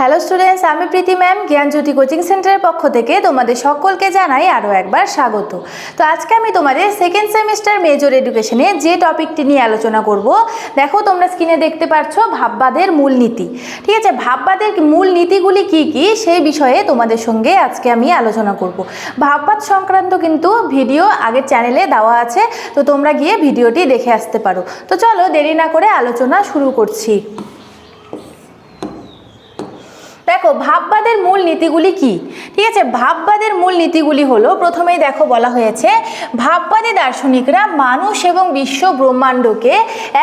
Hello students আমি প্রীতি ma'am জ্ঞানজ্যোতি coaching সেন্টারের পক্ষ থেকে তোমাদের সকলকে জানাই আরও একবার স্বাগত। তো আজকে আমি তোমাদের সেকেন্ড সেমিস্টার মেজর এডুকেশনে যে টপিকটি নিয়ে আলোচনা করব, দেখো তোমরা স্ক্রিনে দেখতে পাচ্ছ ভাববাদের মূলনীতি। ঠিক আছে, ভাববাদের মূল নীতিগুলি কি কি সেই বিষয়ে তোমাদের সঙ্গে আজকে আমি আলোচনা করব। ভাববাদ সংক্রান্ত কিন্তু ভিডিও আগের চ্যানেলে দেওয়া আছে, তো তোমরা গিয়ে ভিডিওটি দেখে আসতে পারো। তো চলো দেরি না করে আলোচনা শুরু করছি। দেখো, ভাববাদের মূল নীতিগুলি কি? ঠিক আছে, ভাববাদের মূল নীতিগুলি হলো, প্রথমেই দেখো বলা হয়েছে, ভাববাদী দার্শনিকরা মানুষ এবং বিশ্ব ব্রহ্মাণ্ডকে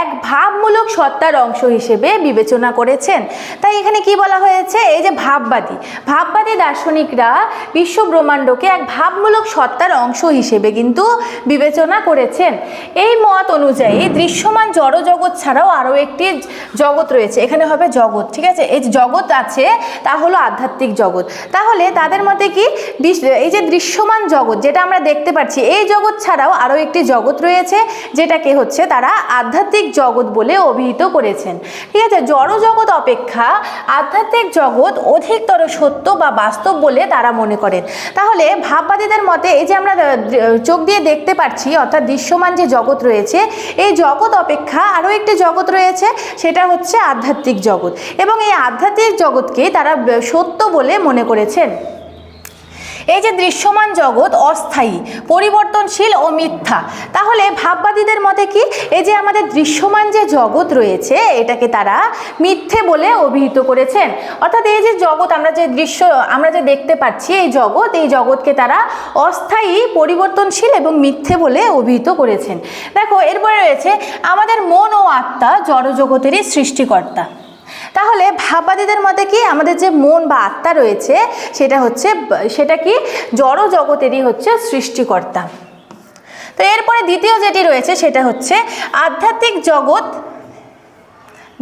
এক ভাবমূলক সত্তার অংশ হিসেবে বিবেচনা করেছেন। তাই এখানে কি বলা হয়েছে? এই যে ভাববাদী ভাববাদী দার্শনিকরা বিশ্ব ব্রহ্মাণ্ডকে এক ভাবমূলক সত্তার অংশ হিসেবে কিন্তু বিবেচনা করেছেন। এই মত অনুযায়ী দৃশ্যমান জড়জগৎ ছাড়াও আরও একটি জগৎ রয়েছে, এখানে হবে জগৎ, ঠিক আছে? এই জগৎ আছে তা হলো আধ্যাত্মিক জগৎ। তাহলে তাদের মতে কি? এই যে দৃশ্যমান জগৎ যেটা আমরা দেখতে পাচ্ছি, এই জগৎ ছাড়াও আরও একটি জগৎ রয়েছে, যেটাকে হচ্ছে তারা আধ্যাত্মিক জগৎ বলে অভিহিত করেছেন। ঠিক আছে? জড় জগৎ অপেক্ষা আধ্যাত্মিক জগৎ অধিকতর সত্য বা বাস্তব বলে তারা মনে করেন। তাহলে ভাববাদীদের মতে এই যে আমরা চোখ দিয়ে দেখতে পাচ্ছি, অর্থাৎ দৃশ্যমান যে জগৎ রয়েছে, এই জগৎ অপেক্ষা আরও একটি জগৎ রয়েছে, সেটা হচ্ছে আধ্যাত্মিক জগৎ। এবং এই আধ্যাত্মিক জগৎকে তারা সত্য বলে মনে করেছেন। এই যে দৃশ্যমান জগৎ অস্থায়ী, পরিবর্তনশীল ও মিথ্যা, তাহলে ভাববাদীদের মতে কি এই যে আমাদের দৃশ্যমান যে জগৎ রয়েছে, এটাকে তারা মিথ্যে বলে অভিহিত করেছেন? অর্থাৎ এই যে জগৎ, আমরা যে দৃশ্য, আমরা যে দেখতে পাচ্ছি এই জগৎ, এই জগৎকে তারা অস্থায়ী, পরিবর্তনশীল এবং মিথ্যে বলে অভিহিত করেছেন। দেখো, এরপরে রয়েছে আমাদের মন ও আত্মা জড়জগতেরই সৃষ্টিকর্তা। তাহলে ভাববাদীদের মতে কি আমাদের যে মন বা আত্মা রয়েছে, সেটা হচ্ছে, সেটা কি? জড় জগতেরই হচ্ছে সৃষ্টিকর্তা। তো এরপরে দ্বিতীয় যেটি রয়েছে, সেটা হচ্ছে আধ্যাত্মিক জগৎ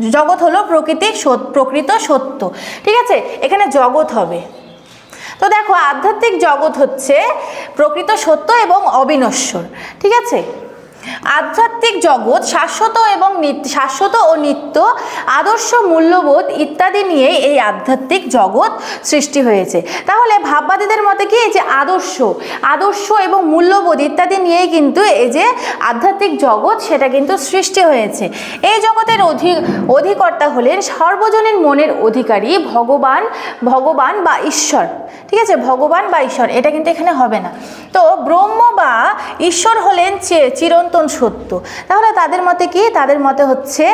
জগৎ হলো প্রকৃতিক সত- প্রকৃত সত্য। ঠিক আছে? এখানে জগৎ হবে। তো দেখো, আধ্যাত্মিক জগৎ হচ্ছে প্রকৃত সত্য এবং অবিনশ্বর। ঠিক আছে? আধ্যাত্মিক জগৎ, শাশ্বত এবং শাশ্বত ও নিত্য আদর্শ মূল্যবোধ ইত্যাদি নিয়ে এই আধ্যাত্মিক জগৎ সৃষ্টি হয়েছে। তাহলে ভাববাদীদের মতে কি এই যে আদর্শ আদর্শ এবং মূল্যবোধ ইত্যাদি নিয়েই কিন্তু এই যে আধ্যাত্মিক জগৎ সেটা কিন্তু সৃষ্টি হয়েছে। এই জগতের অধিক অধিকর্তা হলেন সর্বজনীন মনের অধিকারী ভগবান ভগবান বা ঈশ্বর। ঠিক আছে? ভগবান বা ঈশ্বর, এটা কিন্তু এখানে হবে না। তো ব্রহ্ম বা ঈশ্বর হলেন চিরন্তন সত্য। তাহলে তাদের মতে কি? তাদের মতে হচ্ছে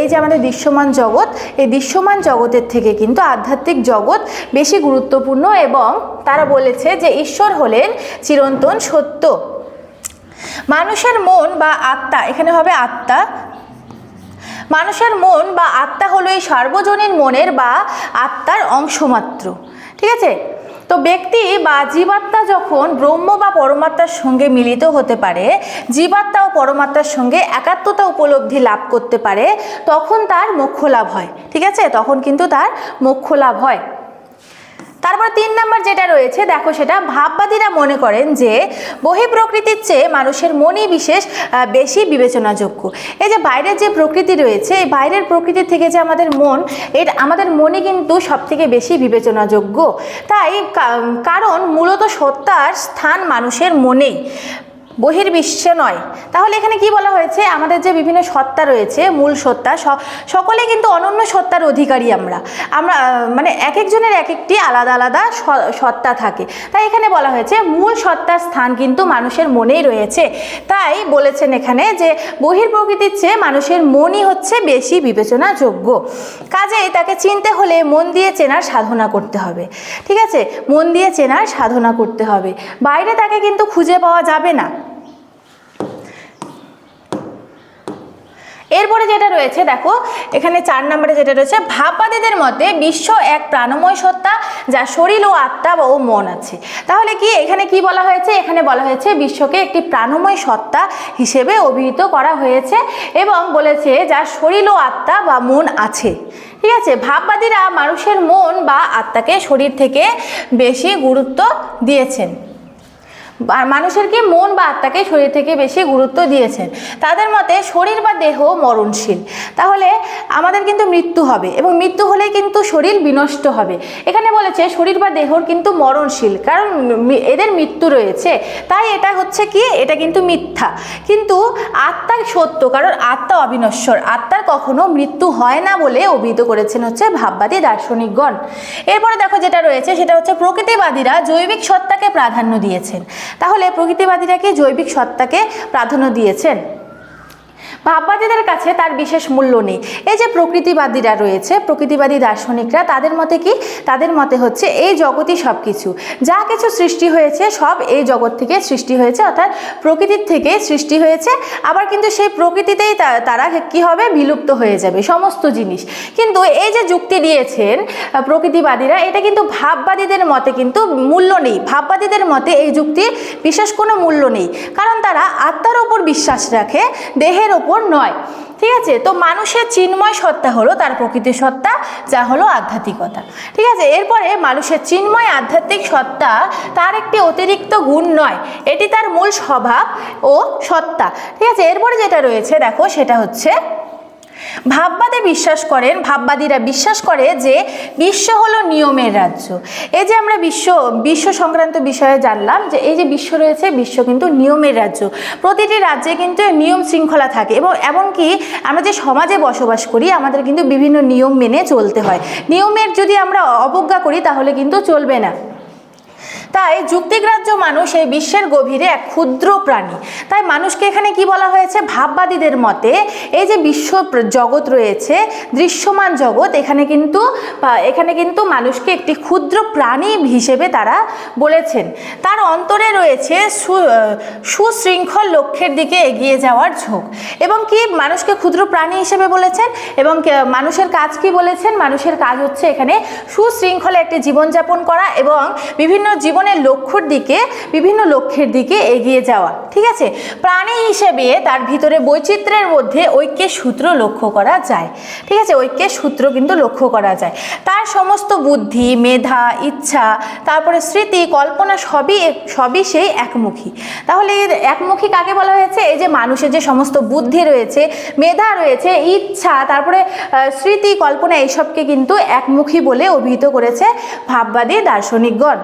এই যে আমাদের দৃশ্যমান জগৎ, এই দৃশ্যমান জগতের থেকে কিন্তু আধ্যাত্মিক জগৎ বেশি গুরুত্বপূর্ণ এবং তারা বলেছে যে ঈশ্বর হলেন চিরন্তন সত্য। মানুষের মন বা আত্মা, এখানে হবে আত্মা। মানুষের মন বা আত্মা হলো এই সার্বজনীন মনের বা আত্মার অংশমাত্র। ঠিক আছে? তো ব্যক্তি বা জীবাত্মা যখন ব্রহ্ম বা পরমাত্মার সঙ্গে মিলিত হতে পারে, জীবাত্মা ও পরমাত্মার সঙ্গে একাত্মতা উপলব্ধি লাভ করতে পারে, তখন তার মোক্ষ লাভ হয়। ঠিক আছে? তখন কিন্তু তার মোক্ষ লাভ হয়। তারপর তিন নম্বর যেটা রয়েছে, দেখো সেটা ভাববাদীরা মনে করেন যে বহি প্রকৃতির চেয়ে মানুষের মনই বিশেষ বেশি বিবেচনাযোগ্য। এই যে বাইরের যে প্রকৃতি রয়েছে, এই বাইরের প্রকৃতির থেকে যে আমাদের মন এটা আমাদের মনই কিন্তু সব থেকে বেশি বিবেচনাযোগ্য। তাই কারণ মূলত সত্তার স্থান মানুষের মনেই। বহির্বিশ্বে নয়। তাহলে এখানে কি বলা হয়েছে? আমাদের যে বিভিন্ন সত্তা রয়েছে, মূল সত্তা সকলে কিন্তু অনন্য সত্তার অধিকারী আমরা। আমরা মানে এক একজনের এক একটি আলাদা আলাদা সত্তা থাকে। তাই এখানে বলা হয়েছে, মূল সত্তার স্থান কিন্তু মানুষের মনেই রয়েছে। তাই বলেছেন এখানে যে বহির প্রকৃতির চেয়ে মানুষের মনই হচ্ছে বেশি বিবেচনাযোগ্য। কাজেই তাকে চিনতে হলে মন দিয়ে চেনার সাধনা করতে হবে। ঠিক আছে? মন দিয়ে চেনার সাধনা করতে হবে। বাইরে তাকে কিন্তু খুঁজে পাওয়া যাবে না। এরপরে যেটা রয়েছে, দেখো, এখানে চার নম্বরে যেটা রয়েছে ভাববাদীদের মতে বিশ্ব এক প্রাণময় সত্তা যা শরীর ও আত্মা ও মন আছে। তাহলে কি এখানে কি বলা হয়েছে? এখানে বলা হয়েছে বিশ্বকে একটি প্রাণময় সত্তা হিসেবে অভিহিত করা হয়েছে এবং বলেছে যার শরীর ও আত্মা বা মন আছে। ঠিক আছে? ভাববাদীরা মানুষের মন বা আত্মাকে শরীর থেকে বেশি গুরুত্ব দিয়েছেন। মানুষের কি মন বা আত্মাকে শরীর থেকে বেশি গুরুত্ব দিয়েছেন। তাদের মতে শরীর বা দেহ মরণশীল। তাহলে আমাদের কিন্তু মৃত্যু হবে এবং মৃত্যু হলে কিন্তু শরীর বিনষ্ট হবে। এখানে বলেছে শরীর বা দেহর কিন্তু মরণশীল, কারণ এদের মৃত্যু রয়েছে। তাই এটা হচ্ছে কি? এটা কিন্তু মিথ্যা। কিন্তু আত্মা সত্য, কারণ আত্মা অবিনশ্বর। আত্মার কখনো মৃত্যু হয় না বলে অভিহিত করেছেন হচ্ছে ভাববাদী দার্শনিকগণ। এরপরে দেখো যেটা রয়েছে, সেটা হচ্ছে প্রকৃতিবাদীরা জৈবিক সত্তাকে প্রাধান্য দিয়েছেন। তাহলে প্রকৃতিবাদীরা কি জৈবিক সত্তাকে প্রাধান্য দিয়েছেন? ভাববাদীদের কাছে তার বিশেষ মূল্য নেই। এই যে প্রকৃতিবাদীরা রয়েছে, প্রকৃতিবাদী দার্শনিকরা, তাদের মতে কি? তাদের মতে হচ্ছে এই জগতই সব কিছু যা কিছু সৃষ্টি হয়েছে, সব এই জগৎ থেকে সৃষ্টি হয়েছে, অর্থাৎ প্রকৃতির থেকে সৃষ্টি হয়েছে। আবার কিন্তু সেই প্রকৃতিতেই তারা কি হবে? বিলুপ্ত হয়ে যাবে, সমস্ত জিনিস। কিন্তু এই যে যুক্তি দিয়েছেন প্রকৃতিবাদীরা, এটা কিন্তু ভাববাদীদের মতে কিন্তু মূল্য নেই। ভাববাদীদের মতে এই যুক্তির বিশেষ কোনো মূল্য নেই। কারণ তারা আত্মার ওপর বিশ্বাস রাখে, দেহের ওপর নয়। ঠিক আছে? তো মানুষের চিন্ময় সত্তা হলো তার প্রকৃতি সত্তা, যা হলো আধ্যাত্মিকতা। ঠিক আছে? এরপরে মানুষের চিন্ময় আধ্যাত্মিক সত্তা তার একটি অতিরিক্ত গুণ নয়। এটি তার মূল স্বভাব ও সত্তা। ঠিক আছে? এরপরে যেটা রয়েছে, দেখো, সেটা হচ্ছে ভাববাদে বিশ্বাস করেন, ভাববাদীরা বিশ্বাস করে যে বিশ্ব হলো নিয়মের রাজ্য। এই যে আমরা বিশ্ব বিশ্ব সংক্রান্ত বিষয়ে জানলাম যে এই যে বিশ্ব রয়েছে, বিশ্ব কিন্তু নিয়মের রাজ্য। প্রতিটি রাজ্যে কিন্তু নিয়ম শৃঙ্খলা থাকে এবং এমনকি আমরা যে সমাজে বসবাস করি, আমাদের কিন্তু বিভিন্ন নিয়ম মেনে চলতে হয়। নিয়মের যদি আমরা অবজ্ঞা করি, তাহলে কিন্তু চলবে না। তাই যুক্তিগ্রাহ্য মানুষ এই বিশ্বের গভীরে এক ক্ষুদ্র প্রাণী। তাই মানুষকে এখানে কি বলা হয়েছে? ভাববাদীদের মতে এই যে বিশ্ব জগৎ রয়েছে, দৃশ্যমান জগৎ, এখানে কিন্তু এখানে কিন্তু মানুষকে একটি ক্ষুদ্র প্রাণী হিসেবে তারা বলেছেন। তার অন্তরে রয়েছে সুশৃঙ্খল লক্ষ্যের দিকে এগিয়ে যাওয়ার ঝোঁক। এবং কি মানুষকে ক্ষুদ্র প্রাণী হিসেবে বলেছেন? এবং মানুষের কাজ কি বলেছেন? মানুষের কাজ হচ্ছে এখানে সুশৃঙ্খলে একটি জীবনযাপন করা এবং বিভিন্ন জীবনের লক্ষ্যর দিকে, বিভিন্ন লক্ষ্যের দিকে এগিয়ে যাওয়া, ঠিক আছে? প্রাণী হিসেবে তার ভিতরে বৈচিত্র্যের মধ্যে ঐক্যের সূত্র লক্ষ্য করা যায়, ঠিক আছে? ঐক্যের সূত্র কিন্তু লক্ষ্য করা যায়। তার সমস্ত বুদ্ধি, মেধা, ইচ্ছা, তারপরে স্মৃতি, কল্পনা সবই সবই সেই একমুখী। তাহলে একমুখী কাকে বলা হয়েছে? এই যে মানুষের যে সমস্ত বুদ্ধি রয়েছে, মেধা রয়েছে, ইচ্ছা, তারপরে স্মৃতি, কল্পনা, এইসবকে কিন্তু একমুখী বলে অভিহিত করেছে ভাববাদী দার্শনিকগণ।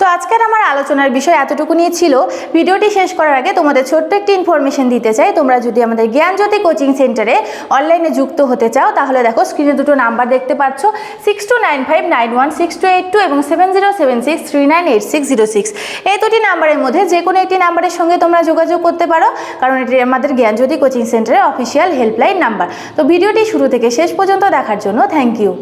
তো আজকের আমার আলোচনার বিষয় এতটুকু নিয়ে ছিল। ভিডিওটি শেষ করার আগে তোমাদের ছোট্ট একটি ইনফরমেশন দিতে চাই। তোমরা যদি আমাদের জ্ঞানজ্যোতি কোচিং সেন্টারে অনলাইনে যুক্ত হতে চাও, তাহলে দেখো স্ক্রিনে দুটো নাম্বার দেখতে পাচ্ছ। Six two nine five nine one six two eight two এবং seven zero seven six three nine eight six zero six এই দুটি নাম্বারের মধ্যে যে কোনো একটি নাম্বারের সঙ্গে তোমরা যোগাযোগ করতে পারো, কারণ এটি আমাদের জ্ঞানজ্যোতি কোচিং সেন্টারের অফিসিয়াল হেল্পলাইন নাম্বার তো ভিডিওটি শুরু থেকে শেষ পর্যন্ত দেখার জন্য থ্যাংক ইউ